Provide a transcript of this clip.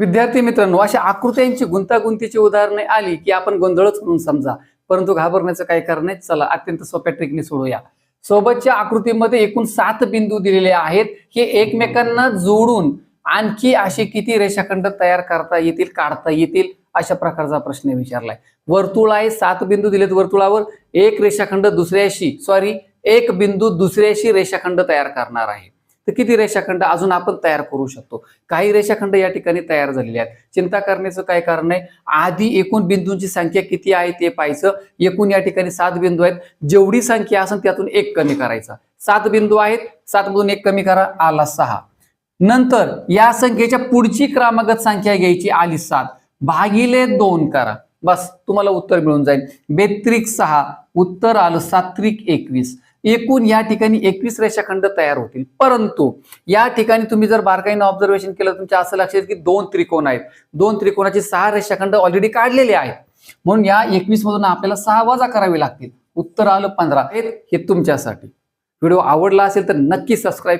विद्यार्थी मित्रांनो अशा आकृत्यांची गुंतागुंतीची उदाहरणे आली की आपण गोंधळच म्हणून समजा. परंतु घाबरण्याचं काही कारण नाही. चला अत्यंत सोप्या ट्रिकने सोडूया. सोबतच्या आकृतीमध्ये एकूण सात बिंदू दिलेले आहेत. हे एकमेकांना जोडून आणखी असे किती रेषाखंड तयार करता येतील काढता येतील अशा प्रकारचा प्रश्न विचारलाय. वर्तुळ आहे सात बिंदू दिलेत वर्तुळावर. एक रेषाखंड दुसऱ्याशी सॉरी एक बिंदू दुसऱ्याशी रेषाखंड तयार करणार आहे. तर किती रेषाखंड अजून आपण तयार करू शकतो? काही रेषाखंड या ठिकाणी तयार झालेले आहेत. चिंता करण्याचं काय कारण नाही. आधी एकूण बिंदूंची संख्या किती आहे ते पाहायचं. एकूण या ठिकाणी सात बिंदू आहेत. जेवढी संख्या असेल त्यातून एक कमी करायचा. सात बिंदू आहेत. सात मधून एक कमी करा आला सहा. नंतर या संख्येच्या पुढची क्रमागत संख्या घ्यायची आली सात. भागिले दोन करा. बस तुम्हाला उत्तर मिळून जाईल. बेत्रिक सहा उत्तर आलं सात्विक एकवीस. एकूण या ठिकाणी एकवीस रेषाखंड तयार होतील. परंतु या ठिकाणी तुम्ही जर बारकाईनं ऑब्झर्वेशन केलं तुमच्या असं लक्षात येईल की दोन त्रिकोण आहेत. दोन त्रिकोणाचे सहा रेषाखंड ऑलरेडी काढलेले आहेत. म्हणून या एकवीस मधून आपल्याला सहा वजा करावे लागतील. उत्तर आलं पंधरा. हे तुमच्यासाठी. व्हिडिओ आवडला असेल तर नक्की सबस्क्राईब